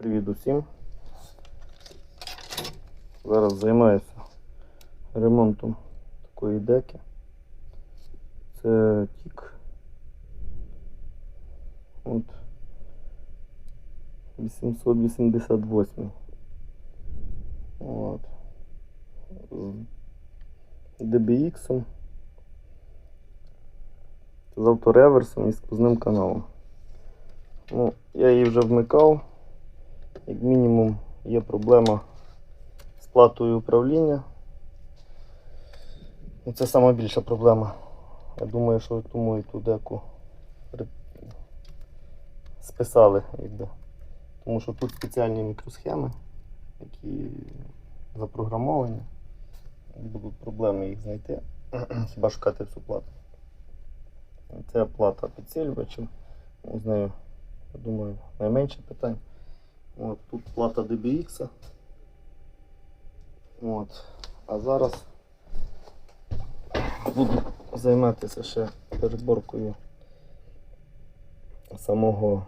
Привіт усім. Зараз займаюся ремонтом такої деки. Це тік. От 888. От. З DBX. З автореверсом і сквозним каналом. Ну, я її вже вмикав. Як мінімум є проблема з платою управління. Ну, Це сама більша проблема. Я думаю, що тому і ту деку списали, якби. Тому що тут спеціальні мікросхеми, які запрограмовані. Будуть проблеми їх знайти. Хіба шукати всю плату. Це плата підсилювачем. Ну, З нею, я думаю, найменше питань. От, тут плата DBX. От. А зараз буду займатися ще переборкою самого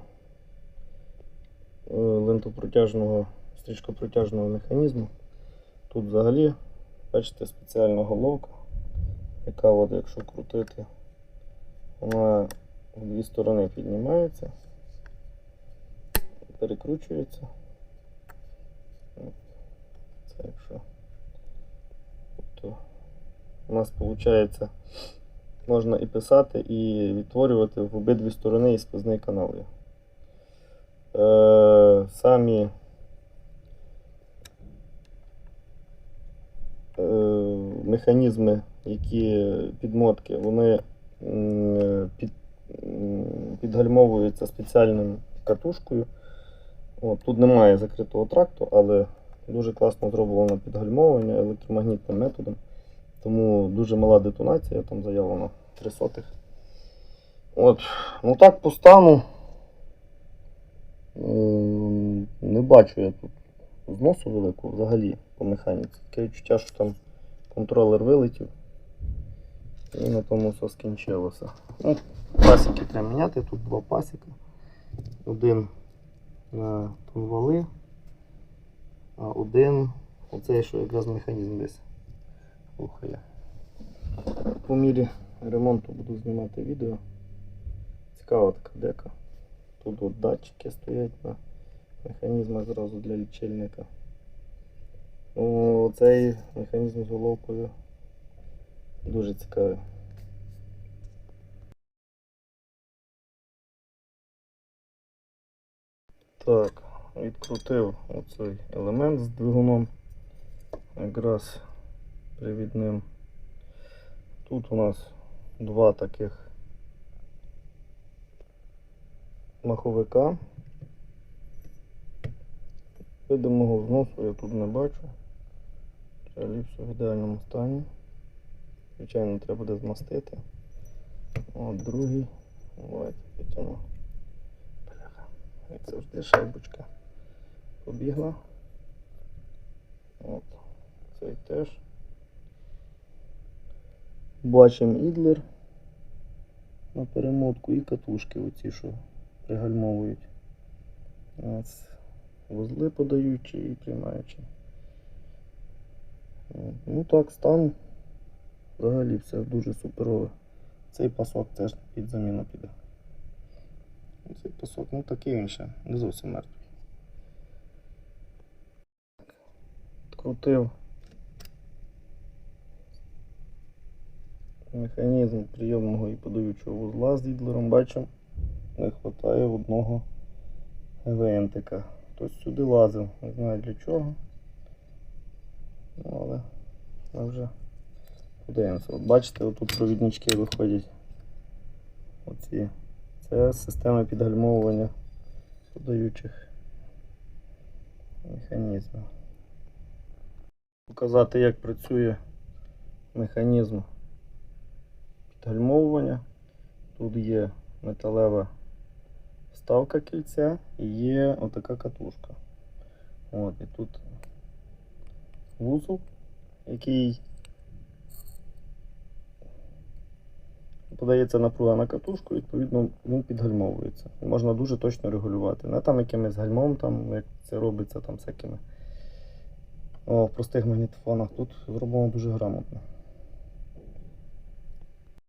е, лентопротяжного, стрічкопротяжного механізму. Тут взагалі, бачите, спеціальна головка, яка, от, якщо крутити, вона в дві сторони піднімається перекручується. Це якщо. Тобто у нас виходить, можна і писати, і відтворювати в обидві сторони і сквозний канал. Е, самі е, механізми, які підмотки, вони під, підгальмовуються спеціальною катушкою. От, тут немає закритого тракту, але дуже класно зроблено підгальмовування електромагнітним методом. Тому дуже мала детонація, там заявлено 3 сотих. От, ну так по стану. Не бачу я тут зносу великого взагалі по механіці. Таке відчуття, що там контролер вилетів. І на тому все скінчилося. Ну, пасіки треба міняти, тут два пасіка. Один на тонвали, а один оцей, що якраз механізм десь рухає. По мірі ремонту буду знімати відео. Цікава така дека. Тут от датчики стоять на механізмах зразу для лічильника. Ну, цей механізм з головкою дуже цікавий. Так, відкрутив оцей елемент з двигуном якраз привідним. Тут у нас два таких маховика. Видимого зносу я тут не бачу. Все в ідеальному стані. Звичайно, треба буде змастити. От другий. Давайте потягну. Як завжди шайбочка побігла. От. Цей теж. Бачимо ідлер на перемотку і катушки оці, що пригальмовують. Нас вузли подаючі і приймаючі. От. Ну так, стан взагалі все дуже суперове. Цей пасок теж під заміну піде. Цей пасок, ну такий він ще, не зовсім мертвий. Крутив механізм прийомного і подаючого вузла з дідлером, бачимо, не вистачає одного гвинтика. Хтось сюди лазив, не знаю для чого. Ну, але ми вже подивимося. От бачите, отут провіднички виходять. Оці. Це система підгальмовування подаючих механізмів. Показати, як працює механізм підгальмовування. Тут є металева вставка кільця і є отака катушка. От, і тут вузол, який подається напруга на катушку, відповідно він підгальмовується. І можна дуже точно регулювати. Не там якимось гальмом, там, як це робиться там всякими. О, в простих магнітофонах тут зроблено дуже грамотно.